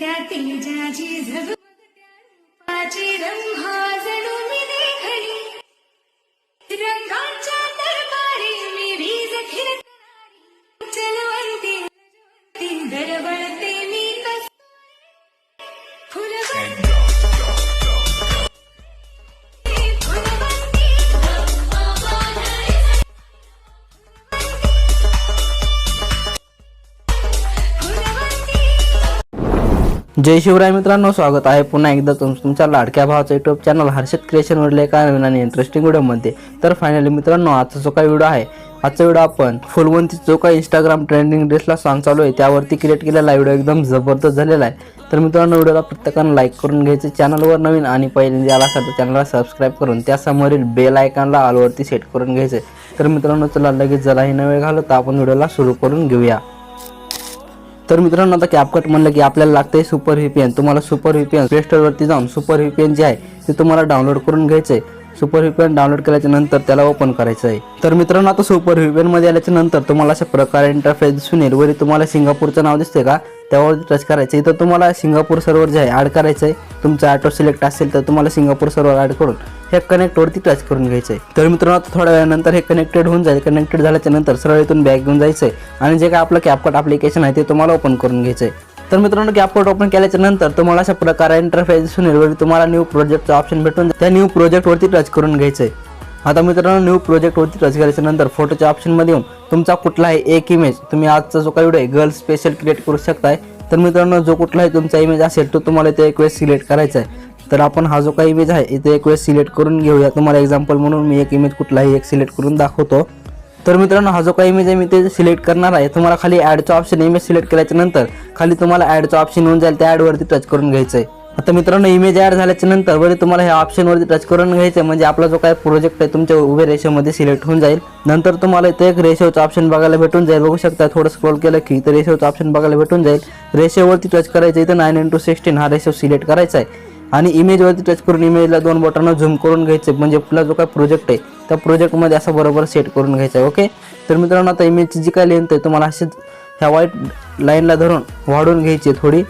ta tình cha chi जय शिवराय मित्रांनो स्वागत आहे पुन्हा एकदा तुम तुमच्या लाडक्या भावाचा युट्यूब चॅनल हर्षद क्रिएशनवरील एका नवीन आणि इंटरेस्टिंग व्हिडिओमध्ये. तर फायनली मित्रांनो आजचा जो काही व्हिडिओ आहे आजचा व्हिडिओ आपण फुलवंती जो काही इंस्टाग्राम ट्रेंडिंग ड्रेसला सॉन्ग चालू आहे त्यावरती क्रिएट केलेला व्हिडिओ एकदम जबरदस्त झालेला आहे. तर मित्रांनो व्हिडिओला प्रत्येकानं लाईक करून घ्यायचे चॅनलवर नवीन आणि पहिल्यांदा आला असेल तर चॅनलला सबस्क्राईब करून त्यासमोरील बेल आयकॉनला ऑलवरती सेट करून घ्यायचे तर मित्रांनो चला लगेच जराही न वेळ घालत आपण व्हिडिओला सुरू करून घेऊया. तर मित्रांनो आता कॅपकट म्हणलं की आपल्याला लागतंय सुपर व्हीपीएन तुम्हाला सुपर व्हीपीएन प्ले जाऊन सुपर व्हीपीएन जे आहे ते तुम्हाला डाउनलोड करून घ्यायचं आहे सुपर व्हीपीएन डाउनलोड केल्याच्यानंतर त्याला ओपन करायचं आहे. तर मित्रांनो आता सुपर व्हीपीएन आल्याच्यानंतर आल्याच्यानंतर तुम्हाला अशा प्रकारे इंटरफेस दिसून येईल. वरी तुम्हाला सिंगापूरचं नाव दिसते का? त्यावर टच करायचं. इथं तुम्हाला सिंगापूर सर्व्हर जे आहे ॲड करायचं आहे तुमचा ॲटो सिलेक्ट असेल तर तुम्हाला सिंगापूर सर्व्हर ॲड करून हे कनेक्टवरती टच करून घ्यायचं आहे. तर मित्रांनो आता थोड्या वेळानंतर हे कनेक्टेड होऊन जाईल. कनेक्टेड झाल्याच्यानंतर सरळ इथून बॅग घेऊन जायचं आहे आणि जे काय आपलं कॅपकट ॲप्लिकेशन आहे ते तुम्हाला ओपन करून घ्यायचं आहे तर मित्रांनो कॅपकट ओपन केल्याच्यानंतर तुम्हाला अशा प्रकारे इंटरफेस दिसून येईल तुम्हाला न्यू प्रोजेक्टचं ऑप्शन भेटून जाईल. त्या न्यू प्रोजेक्टवरती टच करून घ्यायचं आहे आता मित्रांनो न्यू प्रोजेक्टवरती टच केल्याच्यानंतर फोटोच्या ऑप्शनमध्ये येऊन तुमचा कुठलाही एक इमेज तुम्ही आजचा जो काही व्हिडिओ आहे गर्ल स्पेशल क्रिएट करू शकताय. तर मित्रांनो जो कुठलाही तुमचा इमेज असेल तो तुम्हाला इथे एक वेळेस सिलेक्ट करायचा आहे तर आपण हा जो काही इमेज आहे इथे एक वेळेस सिलेक्ट करून घेऊया. तुम्हाला एक्झाम्पल म्हणून मी एक इमेज कुठलाही एक सिलेक्ट करून दाखवतो. तर मित्रांनो हा जो काही इमेज आहे मी ते सिलेक्ट करणार आहे. तुम्हाला खाली ॲडचं ऑप्शन इमेज सिलेक्ट केल्याच्यानंतर खाली तुम्हाला ॲडचं ऑप्शन येऊन जाईल त्या ॲडवरती टच करून घ्यायचं आहे आता मित्रांनो इमेज ॲड झाल्याच्यानंतर वरी तुम्हाला ह्या ऑप्शनवरती टच करून घ्यायचं आहे म्हणजे आपला जो काही प्रोजेक्ट आहे तुमच्या उभे रेशोमध्ये सिलेक्ट होऊन जाईल. नंतर तुम्हाला इथे एक रेशोचं ऑप्शन बघायला भेटून जाईल. बघू शकता थोडं स्क्रोल केलं की तर रेशोचं ऑप्शन बघायला भेटून जाईल. रेशोवरती टच करायचं इथं नाईन इंटू सिक्स्टीन हा रेशो सिलेक्ट करायचा आहे. आणि इमेजवरती टच करून इमेजला दोन बोटांना झूम करून घ्यायचं. म्हणजे आपला जो काय प्रोजेक्ट आहे त्या प्रोजेक्टमध्ये असं बरोबर सेट करून घ्यायचं आहे ओके तर मित्रांनो आता इमेजची जी काय लेंथ आहे तुम्हाला अशीच ह्या व्हाईट लाईनला धरून वाढवून घ्यायची थोडी.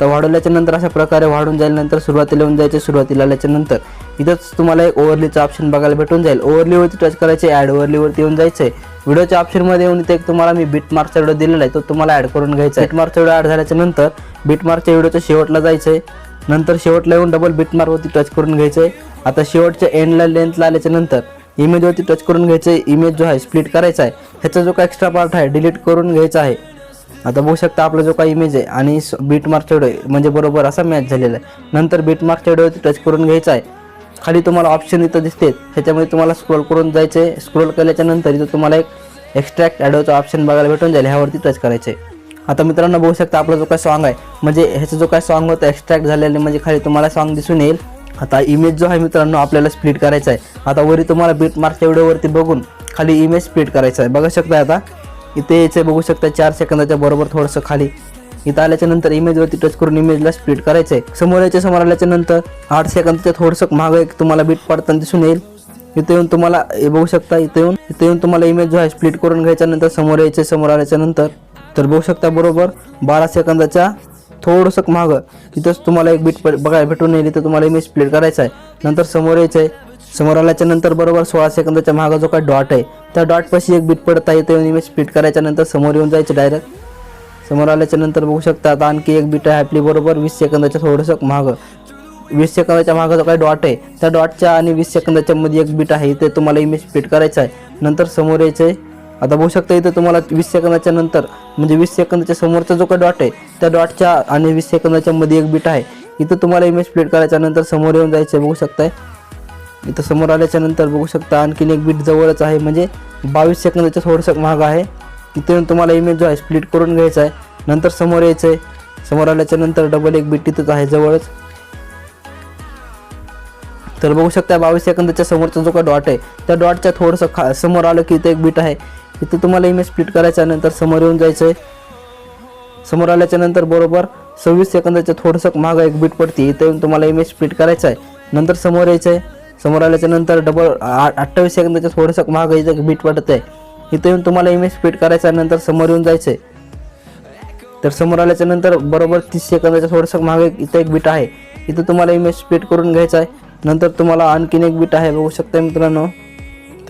तर वाढवल्याच्या नंतर अशा प्रकारे वाढून जाईल नंतर सुरुवातीला येऊन जायचे सुरुवातीला आल्याच्यानंतर. इथंच तुम्हाला एक ओव्हरलीचं ऑप्शन बघायला भेटून जाईल. ओव्हरलीवरती टच करायचे ॲड ओव्हरलीवरती येऊन जायचं आहे व्हिडिओच्या ऑप्शनमध्ये येऊन इथे एक तुम्हाला मी बीट मार्कचा व्हिडिओ दिलेला आहे तो तुम्हाला ॲड करून घ्यायचा आहे. बीट मार्कचा व्हिडिओ ॲड झाल्याच्यानंतर बीट मार्कच्या व्हिडिओच्या शेवटला जायचं आहे नंतर शेवटला येऊन डबल बीट मार्कवरती टच करून घ्यायचं आहे आता शेवटच्या एंडला लेंथला आल्याच्यानंतर इमेजवरती टच करून घ्यायचं आहे इमेज जो आहे स्प्लिट करायचा आहे ह्याचा जो काय एक्स्ट्रा पार्ट आहे डिलीट करून घ्यायचा आहे. आता बघू शकता आपला जो काही इमेज आहे आणि बीट मार्कच्या व्हिडिओ म्हणजे बरोबर असा मॅच झालेला आहे. नंतर बीट मार्कच्या व्हिडिओवरती टच करून घ्यायचा आहे खाली तुम्हाला ऑप्शन इथं दिसते. ह्याच्यामध्ये तुम्हाला स्क्रोल करून जायचं आहे स्क्रोल केल्याच्यानंतर इथं तुम्हाला एक एक्स्ट्रॅक्ट ॲडोचा ऑप्शन बघायला भेटून जाईल. ह्यावरती टच करायचं आहे आता मित्रांनो बघू शकता आपला जो काय सॉन्ग आहे म्हणजे ह्याचं जो काय सॉन्ग होतं एक्स्ट्रॅक्ट झालेलं म्हणजे खाली तुम्हाला सॉन्ग दिसून येईल. आता इमेज जो आहे मित्रांनो आपल्याला स्प्लिट करायचा आहे. आता वरी तुम्हाला बीट मार्कच्या व्हिडिओवरती बघून खाली इमेज स्प्लिट करायचा आहे. बघू शकता आता इथे याचे बघू शकता चार सेकंदाच्या बरोबर थोडंसं खाली. इथं आल्याच्यानंतर इमेजवरती टच करून इमेजला स्प्लिट करायचं आहे. समोर याच्या समोर आल्याच्यानंतर आठ सेकंदाच्या थोडंसं मागं एक तुम्हाला बीट पडताना दिसून येईल. इथे येऊन तुम्हाला हे बघू शकता इथे येऊन इथे येऊन तुम्हाला इमेज जो आहे स्प्लिट करून घ्यायच्या नंतर समोर यायचे समोर आल्याच्यानंतर तर बघू शकता बरोबर बारा सेकंदाच्या थोडंसं मागं. तिथंच तुम्हाला एक बीट प- बघायला भेटून येईल. तर तुम्हाला इमेज प्लेट करायचा आहे नंतर समोर यायचं आहे समोर आल्याच्यानंतर बरोबर सोळा सेकंदाच्या मागं जो काय डॉट आहे त्या डॉटपाशी एक बीट पडत आहे येऊन इमेज स्प्लिट करायच्या नंतर समोर येऊन जायचं डायरेक्ट समोर आल्याच्यानंतर बघू शकता आता आणखी एक बीट आहे आपली बरोबर वीस सेकंदाच्या थोडंसं मागं. वीस सेकंदाच्या मागं जो काही डॉट आहे त्या डॉटच्या आणि वीस सेकंदाच्या मध्ये एक बीट आहे ते तुम्हाला इमेज स्प्लिट करायचं आहे नंतर समोर यायचं आहे आता बघू शकता इथं तुम्हाला वीस सेकंदाच्या नंतर म्हणजे वीस सेकंदाच्या समोरचा जो काही डॉट आहे त्या डॉटच्या आणि वीस सेकंदाच्या मध्ये एक बीट आहे. इथं तुम्हाला इमेज प्लेट करायच्या नंतर समोर येऊन जायचं आहे बघू शकताय. इथं समोर आल्याच्यानंतर बघू शकता आणखीन एक बीट जवळच आहे म्हणजे बावीस सेकंदाच्या थोडंसं महाग आहे. तिथे येऊन तुम्हाला इमेज जो आहे स्प्लिट करून घ्यायचा आहे नंतर समोर यायचं आहे समोर आल्याच्यानंतर डबल एक बीट तिथंच आहे जवळच. तर बघू शकता बावीस सेकंदाच्या समोरचा जो काही डॉट आहे त्या डॉटच्या थोडंसं खा समोर आलं की इथं एक बीट आहे. इथं तुम्हाला इमेज स्प्लिट करायचं आहे नंतर समोर येऊन जायचं आहे. समोर आल्याच्यानंतर बरोबर सव्वीस सेकंदाच्या थोडंसं मागं एक बीट पडते इथं येऊन तुम्हाला इमेज स्प्लिट करायचं आहे. नंतर समोर यायचं आहे. समोर आल्याच्यानंतर डबल अठ्ठावीस सेकंदाच्या थोडंसं मागं इथं एक बीट पडत आहे. इथं येऊन तुम्हाला इमेज स्प्लिट करायचं आहे नंतर समोर येऊन जायचं आहे. तर समोर आल्याच्यानंतर बरोबर तीस सेकंदाच्या थोडंसं मागे इथं एक बीट आहे. इथं तुम्हाला इमेज स्प्लिट करून घ्यायचा आहे. नंतर तुम्हाला आणखीन एक बीट आहे बघू शकता मित्रांनो.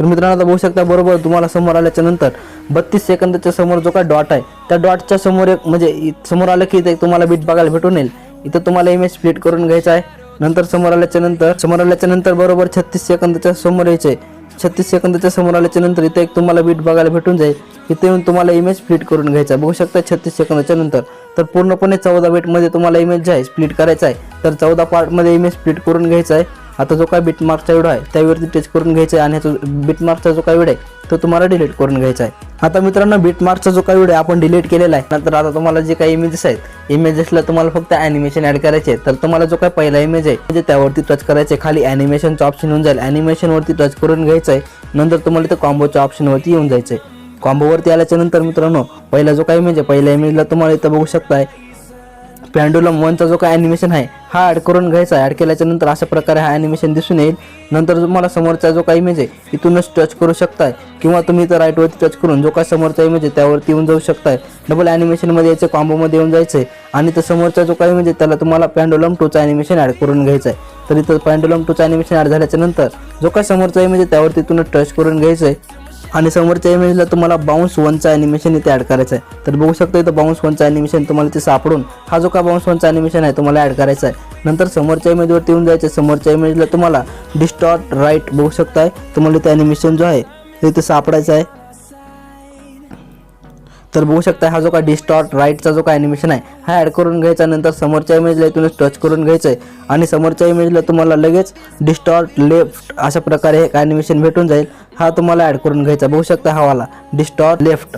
तर मित्रांनो आता बघू शकता बरोबर तुम्हाला समोर आल्याच्यानंतर बत्तीस सेकंदाच्या समोर जो काय डॉट आहे त्या डॉटच्या समोर एक म्हणजे इ- समोर आलं की इथे एक तुम्हाला बीट बघायला भेटून येईल. इथं तुम्हाला इमेज स्प्लिट करून घ्यायचा आहे. नंतर समोर आल्याच्यानंतर समोर आल्याच्यानंतर बरोबर छत्तीस सेकंदाच्या समोर यायचे छत्तीस सेकंदाच्या समोर आल्याच्यानंतर इथे एक तुम्हाला बीट बघायला भेटून जाईल. इथे येऊन तुम्हाला इमेज स्प्लिट करून घ्यायचा आहे. बघू शकता छत्तीस सेकंदाच्या नंतर. तर पूर्णपणे चौदा बीटमध्ये तुम्हाला इमेज जे आहे स्प्लिट करायचा आहे. तर चौदा पार्टमध्ये इमेज स्प्लिट करून घ्यायचा आहे. आता जो काय बिटमार्कचा व्हिडिओ आहे त्यावरती टच करून घ्यायचा आहे आणि ह्याचा बिटमार्कचा जो काय व्हिडिओ आहे तो तुम्हाला डिलीट करून घ्यायचा आहे. आता मित्रांनो बिटमार्कचा जो काय व्हिडिओ आपण डिलीट केलेला आहे. नंतर आता तुम्हाला जे काही इमेजेस आहेत इमेजेसला तुम्हाला फक्त ॲनिमेशन ॲड करायचे तर तुम्हाला जो काय पहिला इमेज आहे म्हणजे त्यावरती टच करायचे खाली ॲनिमेशनचा ऑप्शन येऊन जाईल. ॲनिमेशनवरती टच करून घ्यायचं आहे. नंतर तुम्हाला ते कॉम्बोच्या ऑप्शनवरती येऊन जायचं आहे. कॉम्बोवरती आल्याच्यानंतर मित्रांनो पहिला जो काही इमेज आहे पहिल्या इमेजला तुम्हाला इथं बघू शकताय पॅन्डुलम वनचा जो काय ॲनिमेशन आहे हा ॲड करून घ्यायचा. आहे ॲड केल्याच्यानंतर अशा प्रकारे हा ॲनिमेशन दिसून येईल. नंतर तुम्हाला समोरचा जो काही इमेज आहे इथूनच टच करू शकताय. किंवा तुम्ही इथं राईटवरती टच करून जो काय समोरचा इमेज आहे त्यावरती येऊन जाऊ शकताय. डबल ॲनिमेशनमध्ये यायचं कॉम्बोमध्ये येऊन जायचं आहे आणि तर समोरचा जो काही इमेज आहे त्याला तुम्हाला पॅन्डुलम टूचा ॲनिमेशन ॲड करून घ्यायचं आहे तर इथं पॅन्डुलम टूचा ॲनिमेशन ॲड झाल्याच्यानंतर जो काय समोरचा इमेज आहे त्यावरती तुम्ही टच करून घ्यायचं आहे आणि समोरच्या इमेजला तुम्हाला बाउन्स वनचा ॲनिमेशन इथे ॲड करायचं आहे तर बघू शकता इथं बाउन्स वनचा ॲनिमेशन तुम्हाला ते सापडून हा जो का बाउन्स वनचा ॲनिमेशन आहे तुम्हाला ॲड करायचा आहे नंतर समोरच्या इमेजवरती येऊन जायचं आहे. समोरच्या इमेजला तुम्हाला डिस्टॉर्ट राईट बघू शकताय. तुम्हाला इथे ॲनिमेशन जो आहे ते इथे सापडायचा आहे तर बघू शकता हा जो काय डिस्टॉर्ट राईटचा जो काय ॲनिमेशन आहे हा ॲड करून घ्यायचा नंतर समोरच्या इमेजला इथूनच टच करून घ्यायचं आहे आणि समोरच्या इमेजला तुम्हाला लगेच डिस्टॉर्ट लेफ्ट अशा प्रकारे एक ॲनिमेशन भेटून जाईल. हा तुम्हाला ॲड करून घ्यायचा. बघू शकता हा वाला डिस्टॉर्ट लेफ्ट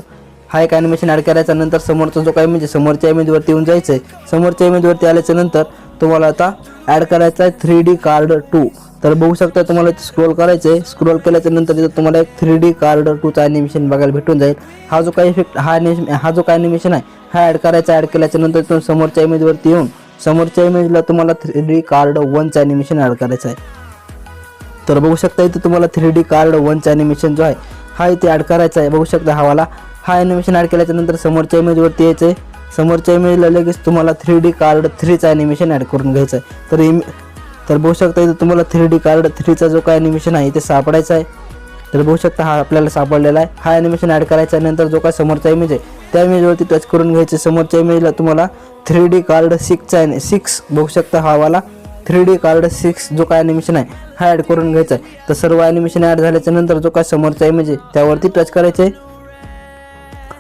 हा एक ॲनिमेशन ॲड करायचा नंतर समोरचा जो काय इमेज आहे समोरच्या इमेजवरती येऊन जायचं आहे समोरच्या इमेजवरती आल्याच्यानंतर तुम्हाला आता ॲड करायचा आहे थ्री डी कार्ड टू तर बघू शकता तुम्हाला स्क्रोल करायचं आहे स्क्रोल केल्याच्यानंतर तिथं तुम्हाला एक थ्री डी कार्ड टूचा ॲनिमेशन बघायला भेटून जाईल. हा जो काही इफेक्ट हा animation- हा जो काय ॲनिमेशन आहे हा ॲड करायचा ॲड केल्याच्यानंतर तुम्ही समोरच्या इमेजवरती येऊन समोरच्या इमेजला तुम्हाला थ्री डी कार्ड वनचं ॲनिमेशन ॲड करायचं आहे. तर बघू शकता इथे तुम्हाला थ्री डी कार्ड वनचं ॲनिमेशन जो आहे हा इथे ॲड करायचा आहे. बघू शकता हा वाला हा ॲनिमेशन ॲड केल्याच्यानंतर समोरच्या इमेजवरती यायचं आहे समोरच्या इमेजला लगेच तुम्हाला थ्री डी कार्ड थ्रीचं ॲनिमेशन ॲड करून घ्यायचं आहे. तर इमे तर बघू शकता इथे तुम्हाला थ्री डी कार्ड थ्रीचा जो काय ॲनिमेशन आहे ते सापडायचा आहे. तर बघू शकता हा आपल्याला सापडलेला आहे. हा ॲनिमेशन ॲड करायचा आहे नंतर जो काय समोरचा इमेज आहे त्या इमेजवरती टच करून घ्यायचे. समोरच्या इमेजला तुम्हाला थ्री डी कार्ड सिक्सचा आहे सिक्स बघू शकता हा वाला थ्री डी कार्ड सिक्स जो काय ॲनिमेशन आहे हा ॲड करून घ्यायचा आहे. तर सर्व ॲनिमेशन ॲड झाल्याच्यानंतर जो काय समोरचा इमेज आहे त्यावरती टच करायचं. आहे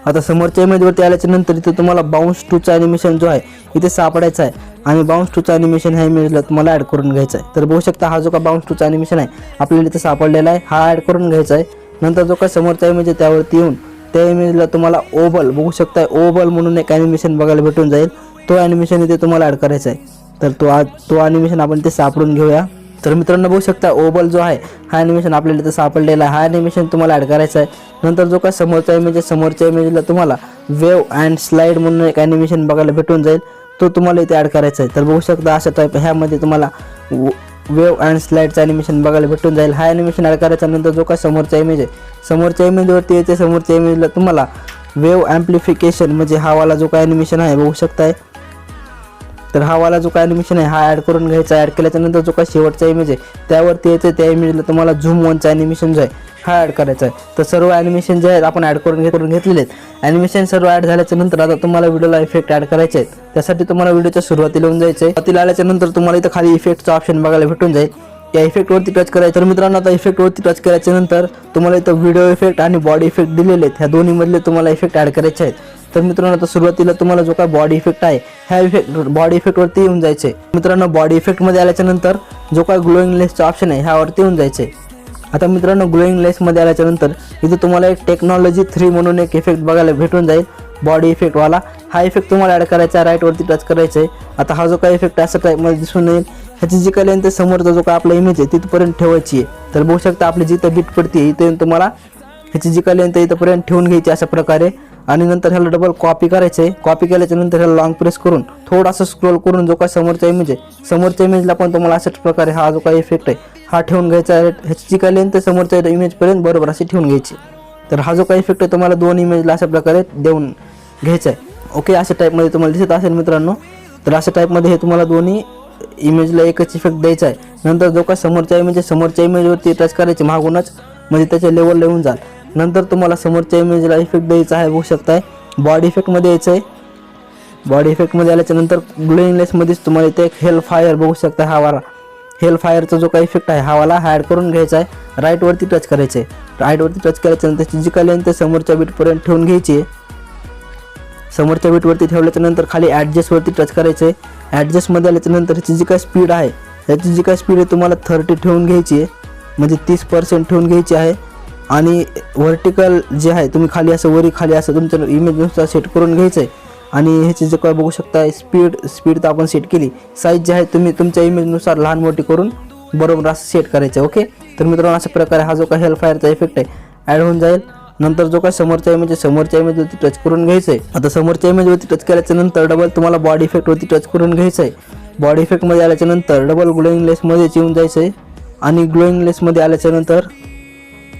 आता समोरच्या इमेजवरती आल्याच्यानंतर इथे तुम्हाला बाउन्स टूचा ॲनिमेशन जो आहे इथे सापडायचा आहे. आणि बाउन्स टूचा ॲनिमेशन ह्या इमेजला तुम्हाला ॲड करून घ्यायचा आहे. तर बघू शकता हा जो का बाउन्स टूचा ॲनिमेशन आहे आपल्याला इथे सापडलेला आहे. हा ॲड करून घ्यायचा आहे. नंतर जो काय समोरचा इमेज आहे त्यावरती येऊन त्या इमेजला तुम्हाला ओबल बघू शकता ओबल म्हणून एक ॲनिमेशन बघायला भेटून जाईल. तो ॲनिमेशन इथे तुम्हाला ॲड करायचा आहे. तर तो आज तो ॲनिमेशन आपण ते सापडून घेऊया. तर मित्रांनो बघू शकता ओबल जो आहे हा ॲनिमेशन आपल्याला इथं सापडलेला आहे. हा ॲनिमेशन तुम्हाला ॲड करायचा आहे. नंतर जो काय समोरचा इमेज आहे समोरच्या इमेजला तुम्हाला वेव अँड स्लाईड म्हणून एक ॲनिमेशन बघायला भेटून जाईल. तो तुम्हाला इथे ॲड करायचा आहे. तर बघू शकता अशा टाईप ह्यामध्ये तुम्हाला वेव अँड स्लाईडचं ॲनिमेशन बघायला भेटून जाईल. हा ॲनिमेशन ॲड करायचा नंतर जो काय समोरचा इमेज आहे समोरच्या इमेजवरती येते समोरच्या इमेजला तुम्हाला वेव ॲम्प्लिफिकेशन म्हणजे हा वाला जो काय ॲनिमेशन आहे बघू शकताय. तर हा वाला जो काय ॲनिमेशन आहे हा ॲड करून घ्यायचा ॲड केल्याच्यानंतर जो काय शेवटचा इमेज आहे त्यावरती यायचं त्या इमेजला तुम्हाला झूम वनचा ॲनिमेशन जो आहे हा ॲड करायचा आहे. तर सर्व ॲनिमेशन जे आहेत आपण ॲड करून घे करून घेतलेले आहेत. ॲनिमेशन सर्व ॲड झाल्याच्यानंतर आता तुम्हाला व्हिडिओला इफेक्ट ॲड करायचे आहेत. त्यासाठी तुम्हाला व्हिडिओच्या सुरुवातीला येऊन जायचं आहे सुरुवातीला आल्याच्यानंतर तुम्हाला इथं खाली इफेक्टचा ऑप्शन बघायला भेटून जाईल. या इफेक्टवरती टच करायचं. तर मित्रांनो आता इफेक्टवरती टच करायच्यानंतर तुम्हाला इथं व्हिडिओ इफेक्ट आणि बॉडी इफेक्ट दिलेले आहेत. ह्या दोन्हीमधले तुम्हाला इफेक्ट ॲड करायचे आहेत. तर मित्रांनो आता सुरुवातीला तुम्हाला जो काय बॉडी इफेक्ट आहे ह्या इफेक्ट बॉडी इफेक्टवरती येऊन जायचे. मित्रांनो बॉडी इफेक्टमध्ये आल्याच्यानंतर जो काय ग्लोईंग लेसचा ऑप्शन आहे ह्यावरती येऊन जायचे. आता मित्रांनो ग्लोईंग लेसमध्ये आल्याच्यानंतर इथे तुम्हाला एक टेक्नॉलॉजी थ्री म्हणून एक इफेक्ट बघायला भेटून जाईल. बॉडी इफेक्टवाला हा इफेक्ट तुम्हाला ॲड करायचा आहे राईटवरती टच करायचं आहे. आता हा जो काय इफेक्ट असा टाईपमध्ये दिसून येईल. ह्याची जी काही लेंथ समोरचा जो काय आपला इमेज आहे तिथपर्यंत ठेवायची आहे. तर बघू शकता आपली जिथं बीट पडते इथे येऊन तुम्हाला ह्याची जी काही लेंथ इथंपर्यंत ठेवून घ्यायची अशा प्रकारे. आणि नंतर ह्याला डबल कॉपी करायचं आहे कॉपी केल्याच्यानंतर ह्याला लॉंग प्रेस करून थोडासा स्क्रोल करून जो काय समोरचा इमेज आहे समोरच्या इमेजला पण तुम्हाला अशाच प्रकारे हा जो काही इफेक्ट आहे हा ठेवून घ्यायचा आहे. ह्याची जी काही लेंथ समोरच्या इमेजपर्यंत बरोबर अशी ठेवून घ्यायची. तर हा जो काही इफेक्ट आहे तुम्हाला दोन इमेजला अशा प्रकारे देऊन घ्यायचा आहे. ओके अशा टाईपमध्ये तुम्हाला दिसत असेल मित्रांनो तर अशा टाईपमध्ये हे तुम्हाला दोन्ही इमेजला एकच इफेक्ट द्यायचा आहे. नंतर जो काय समोरच्या इमेज आहे समोरच्या इमेजवरती टच करायची मागूनच म्हणजे त्याच्या लेवलला येऊन जाल. नंतर तुम्हाला समोरच्या इमेजला इफेक्ट द्यायचा आहे बघू शकताय. बॉडी इफेक्टमध्ये यायचं आहे बॉडी इफेक्टमध्ये आल्याच्यानंतर ग्लोइंगलेसमध्येच तुम्हाला इथे एक हेल फायर बघू शकता हा वाला हेल फायरचा जो काही इफेक्ट आहे हा वाला हा ॲड करून घ्यायचा आहे. राईटवरती टच करायचं आहे राईटवरती टच करायच्या नंतर त्याची जी काही लेंथ समोरच्या बीटपर्यंत ठेवून घ्यायची आहे. समोरच्या बीटवरती ठेवल्याच्या नंतर खाली ॲडजस्टवरती टच करायचं आहे ॲडजस्टमध्ये आल्याच्यानंतर ह्याची जी काय स्पीड आहे ह्याची जी काय स्पीड आहे तुम्हाला थर्टी ठेवून घ्यायची आहे. म्हणजे तीस पर्सेंट ठेवून घ्यायची आहे. आणि व्हर्टिकल जे आहे तुम्ही खाली असं वरी खाली असं तुमच्या इमेजनुसार सेट करून घ्यायचं आहे आणि ह्याची जे काय बघू शकता स्पीड स्पीड तर आपण सेट केली. साईज जे आहे तुम्ही तुमच्या इमेजनुसार लहान मोठी करून बरोबर असं सेट करायचं ओके तर मित्रांनो अशा प्रकारे हा जो काय हेल्फायरचा इफेक्ट आहे ॲड होऊन जाईल. नंतर जो काय समोरच्या इमेज आहे समोरच्या इमेजवरती टच करून घ्यायचं आहे आता समोरच्या इमेजवरती टच केल्याच्यानंतर डबल तुम्हाला बॉडी इफेक्टवरती टच करून घ्यायचं आहे बॉडी इफेक्टमध्ये आल्याच्यानंतर डबल ग्लोईंग लेसमध्येच येऊन जायचं आहे आणि ग्लोईंग लेसमध्ये आल्याच्यानंतर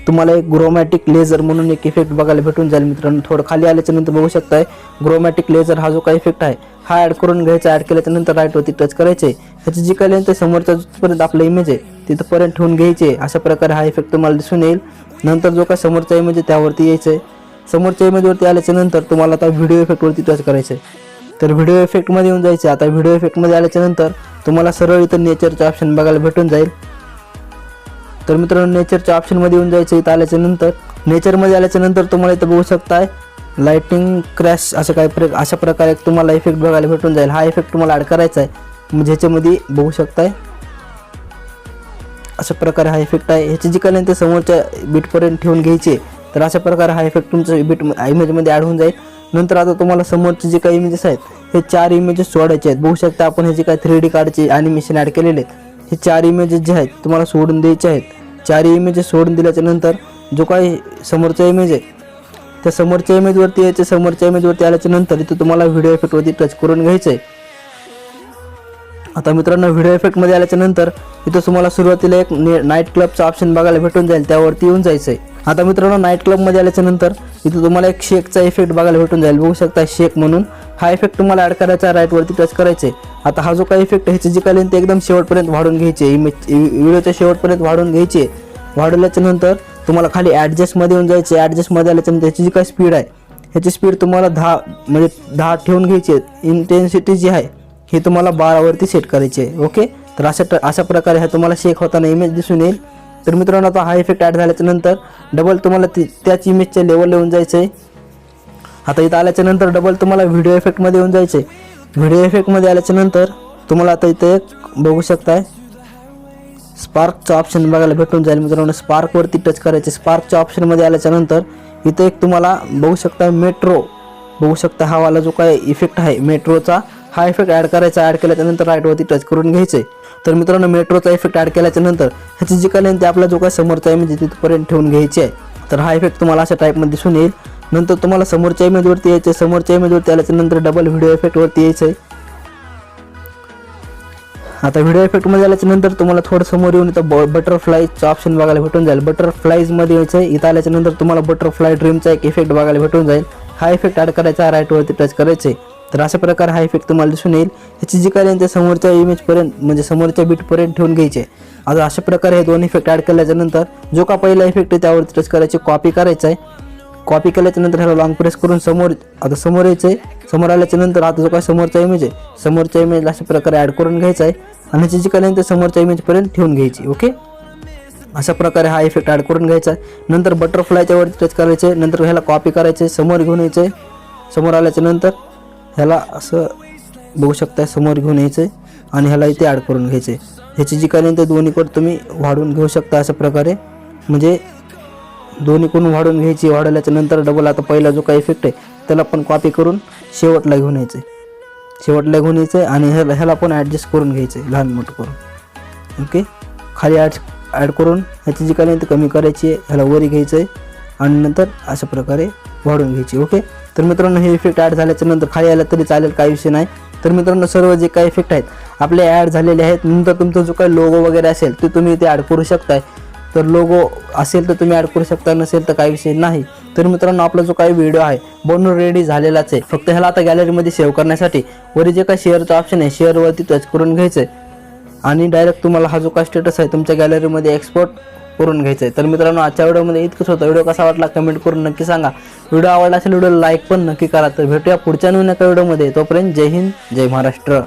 तुम्हाला एक ग्रोमॅटिक लेझर म्हणून एक इफेक्ट बघायला भेटून जाईल मित्रांनो. थोडं खाली आल्याच्यानंतर बघू शकताय ग्रोमॅटिक लेझर हा जो काही इफेक्ट आहे हा ॲड करून घ्यायचा ॲड केल्याच्यानंतर राईटवरती टच करायचे. ह्याची जी काही लेंथ आहे समोरच्या जिथपर्यंत आपलं इमेज आहे तिथंपर्यंत ठेवून घ्यायचे. अशा प्रकारे हा इफेक्ट तुम्हाला दिसून येईल. नंतर जो काय समोरचा इमेज आहे त्यावरती यायचं आहे. समोरच्या इमेजवरती आल्याच्यानंतर तुम्हाला आता व्हिडिओ इफेक्टवरती टच करायचं आहे तर व्हिडिओ इफेक्टमध्ये येऊन जायचे आता व्हिडिओ इफेक्टमध्ये आल्याच्यानंतर तुम्हाला सरळ इथं नेचरचं ऑप्शन बघायला भेटून जाईल. तर मित्रांनो नेचरच्या ऑप्शनमध्ये येऊन जायचं इथं आल्याच्यानंतर. नेचरमध्ये आल्याच्यानंतर तुम्हाला इथं बघू शकताय लाईटिंग क्रॅश असं काय प्र अशा प्रकारे तुम्हाला इफेक्ट बघायला भेटून जाईल. हा इफेक्ट तुम्हाला ॲड करायचा आहे. म्हणजे ह्याच्यामध्ये बघू शकताय अशा प्रकारे हा इफेक्ट आहे. ह्याची जी काही ते समोरच्या बीटपर्यंत ठेवून घ्यायची तर अशा प्रकारे हा इफेक्ट तुमच्या बीट इमेजमध्ये ॲड होऊन जाईल. नंतर आता तुम्हाला समोरचे जे काही इमेजेस आहेत हे चार इमेजेस सोडायचे आहेत. बघू शकता आपण हे जे काही थ्री डी कार्डचे ॲनिमेशन ॲड केलेले आहेत. हे चार इमेजेस जे आहेत तुम्हाला सोडून द्यायचे आहेत. चार इमेजेस सोडून दिल्याच्या नंतर जो काही समोरचा इमेज आहे त्या समोरच्या इमेजवरती यायचं समोरच्या इमेजवरती आल्याच्यानंतर इथं तुम्हाला व्हिडिओ इफेक्टवरती टच करून घ्यायचं आहे. आता मित्रांनो व्हिडिओ इफेक्टमध्ये आल्याच्यानंतर इथं तुम्हाला सुरुवातीला एक नाईट क्लबचा ऑप्शन बघायला भेटून जाईल त्यावरती येऊन जायचं आहे. आता मित्रांनो नाईट क्लबमध्ये आल्याच्यानंतर इथं तुम्हाला एक शेकचा इफेक्ट बघायला भेटून जाईल. बघू शकता शेक म्हणून. हा इफेक्ट तुम्हाला ॲड करायचा राईटवरती टच करायचे आता हा जो काही इफेक्ट ह्याची जी काही ते एकदम शेवटपर्यंत वाढून घ्यायची आहे. इमेज व्हिडिओच्या शेवटपर्यंत वाढून घ्यायची आहे. वाढवल्याच्या नंतर तुम्हाला खाली ॲडजस्टमध्ये येऊन जायचे ॲडजस्टमध्ये आल्याच्यानंतर ह्याची जी काही स्पीड आहे ह्याची स्पीड तुम्हाला दहा म्हणजे दहा ठेवून घ्यायची आहे. इंटेन्सिटी जी आहे हे तुम्हाला बारावरती सेट करायची आहे. ओके तर अशा अशा प्रकारे हा तुम्हाला शेक होताना इमेज दिसून येईल. तर मित्रांनो आता हा इफेक्ट ॲड झाल्याच्यानंतर डबल तुम्हाला ती त्याच इमेजच्या लेवलला येऊन जायचं आहे आता इथं आल्याच्यानंतर डबल तुम्हाला व्हिडिओ इफेक्टमध्ये येऊन जायचे व्हिडिओ इफेक्टमध्ये आल्याच्यानंतर तुम्हाला आता इथं एक बघू शकताय. स्पार्कचं ऑप्शन बघायला भेटून जाईल मित्रांनो. स्पार्कवरती टच करायचे. स्पार्कच्या ऑप्शनमध्ये आल्याच्यानंतर इथं एक तुम्हाला बघू शकता मेट्रो बघू शकता हा वाला जो काय इफेक्ट आहे मेट्रोचा हा इफेक्ट ॲड करायचा ॲड केल्याच्यानंतर राईटवरती टच करून घ्यायचे तर मित्रांनो मेट्रोचा इफेक्ट ॲड केल्याच्यानंतर ह्याची जी काही ते आपला जो काय समोरचा इमेज आहे तिथपर्यंत ठेवून घ्यायची आहे. तर हा इफेक्ट तुम्हाला अशा टाईपमध्ये दिसून येईल. नंतर तुम्हाला समोरच्या इमेजवरती यायचं आहे समोरच्या इमेजवरती आल्याच्यानंतर डबल व्हिडिओ इफेक्टवरती यायचं आहे आता व्हिडिओ इफेक्टमध्ये आल्याच्यानंतर तुम्हाला थोडं समोर येऊन इथं बटरफ्लायचं ऑप्शन बघायला भेटून जाईल. बटरफ्लायजमध्ये यायचं आहे इथं आल्याच्यानंतर तुम्हाला बटरफ्लाय ड्रीमचा एक इफेक्ट बघायला भेटून जाईल. हा इफेक्ट ॲड करायचा राईटवरती टच करायचे तर अशा प्रकारे हा इफेक्ट तुम्हाला दिसून येईल. ह्याची जी काही ते समोरच्या इमेजपर्यंत म्हणजे समोरच्या बीटपर्यंत ठेवून घ्यायचे. आता अशा प्रकारे हे दोन इफेक्ट ॲड केल्याच्यानंतर जो का पहिला इफेक्ट आहे त्यावरती टच करायचे कॉपी करायचा आहे. कॉपी केल्याच्यानंतर ह्याला लॉंग प्रेस करून समोर आता समोर यायचं आहे. समोर आल्याच्यानंतर आता जो काय समोरचा इमेज आहे समोरच्या इमेजला अशा प्रकारे ॲड करून घ्यायचा आहे. आणि ह्याची जी काही ते समोरच्या इमेजपर्यंत ठेवून घ्यायची ओके अशा प्रकारे हा इफेक्ट ॲड करून घ्यायचा आहे. नंतर बटरफ्लायच्या वरती टच करायचे नंतर ह्याला कॉपी करायचे समोर घेऊन यायचे. समोर आल्याच्यानंतर ह्याला असं बघू शकता समोर घेऊन यायचं आहे आणि ह्याला इथे ॲड करून घ्यायचे ह्याची जी काही ते दोन्हीकडे तुम्ही वाढवून घेऊ शकता अशा प्रकारे. म्हणजे दोन्हीकडून वाढवून घ्यायची वाढवल्याच्या नंतर डबल आता पहिला जो काही इफेक्ट आहे त्याला पण कॉपी करून शेवटला घेऊन यायचं आहे शेवटला घेऊन यायचं आहे आणि ह्याला ह्याला पण ॲडजस्ट करून घ्यायचं आहे लहान मोठं करून. ओके खाली ॲड ॲड करून ह्याची जी काही ते कमी करायची आहे ह्याला वरी घ्यायचं आहे आणि नंतर अशा प्रकारे वाढवून घ्यायची ओके तर मित्रांनो हे इफेक्ट ॲड झाल्याच्यानंतर खाली आलं तरी चालेल काही विषय नाही. तर मित्रांनो सर्व जे काही इफेक्ट आहेत आपले ॲड झालेले आहेत. नंतर तुमचा जो काही लोगो वगैरे असेल ते तुम्ही इथे ॲड करू शकताय. तर लोगो असेल तर तुम्ही ॲड करू शकता नसेल तर काही विषय नाही. तर मित्रांनो आपला जो काही व्हिडिओ आहे बनून रेडी झालेलाच आहे. फक्त ह्याला आता गॅलरीमध्ये सेव्ह करण्यासाठी वरी जे काही शेअरचं ऑप्शन आहे शेअरवरती टच करून घ्यायचं आहे आणि डायरेक्ट तुम्हाला हा जो काय स्टेटस आहे तुमच्या गॅलरीमध्ये एक्सपोर्ट करून घ्यायचं आहे तर मित्रांनो आजच्या व्हिडिओमध्ये इतकंच होतं. व्हिडिओ कसा वाटला कमेंट करून नक्की सांगा. व्हिडिओ आवडला असेल व्हिडिओ लाईक पण नक्की करा. तर भेटूया पुढच्या नवीन एका व्हिडिओमध्ये. तोपर्यंत जय हिंद जय महाराष्ट्र.